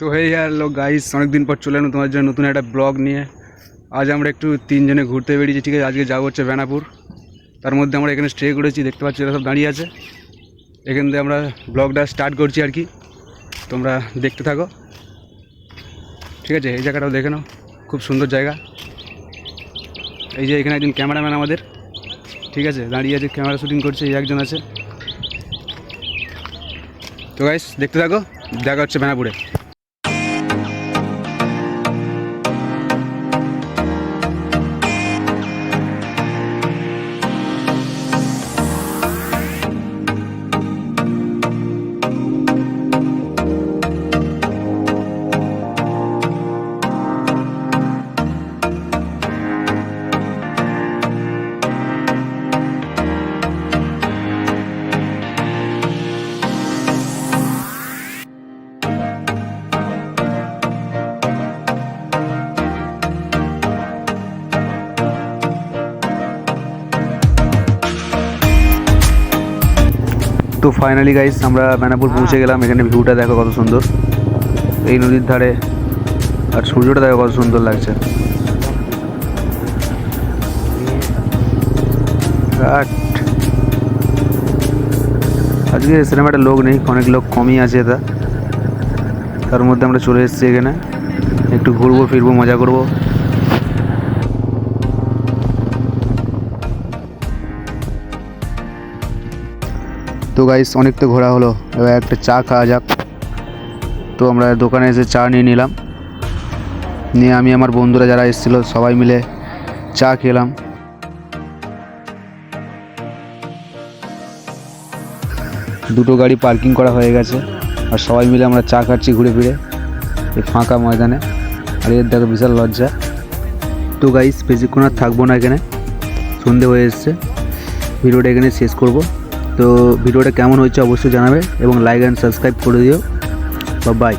তো হয়ে গেল গাইস অনেকদিন পর চলে এলাম তোমার জন্য নতুন একটা ব্লগ নিয়ে। আজ আমরা একটু তিনজনে ঘুরতে বেরিয়েছি, ঠিক আছে? আজকে যাব হচ্ছে বেনাপুর। তার মধ্যে আমরা এখানে স্টে করেছি, দেখতে পাচ্ছি এরা সব দাঁড়িয়ে আছে। এখান থেকে আমরা ব্লগটা স্টার্ট করছি আর কি। তোমরা দেখতে থাকো। ঠিক আছে, এই জায়গাটাও দেখে নাও। খুব সুন্দর জায়গা। এই যে এখানে একজন ক্যামেরাম্যান আমাদের। ঠিক আছে, দাঁড়িয়ে আছে, ক্যামেরা শুটিং করছে, এই একজন আছে। তো গাইস দেখতে থাকো। দেখা হচ্ছে বেনাপুরে। তো ফাইনালি গাইস আমরা বেনাপুর পৌঁছে গেলাম। এখানে ভিউটা দেখো কত সুন্দর। এই নদীর ধারে আর সূর্যটা দেখো কত সুন্দর লাগছে। আজকে সিনেমাটা লোক নেই অনেক লোক কমই আছে এটা। তার মধ্যে আমরা চলে এসেছি এখানে। একটু ঘুরবো ফিরবো মজা করব। তো গাইস অনেক তো ঘোরা হলো। এবার একটা চা খাওয়া যাক। তো আমরা দোকানে এসে চা নিয়ে নিলাম। নিয়ে আমি আমার বন্ধুরা যারা এসেছিল, সবাই মিলে চা খেলাম। দুটো গাড়ি পার্কিং করা হয়ে গেছে। আর সবাই মিলে আমরা চা খাচ্ছি ঘুরে ফিরে এই ফাঁকা ময়দানে। আর এর দেখো বিশাল লজ্জা। তো গাইস বেশিক্ষণ আর থাকব না এখানে। সন্ধে হয়ে এসছে। ভিডিওটা এখানে শেষ করব। তো ভিডিওটা কেমন হয়েছে অবশ্যই জানাবে এবং লাইক অ্যান্ড সাবস্ক্রাইব করে দিও। বাই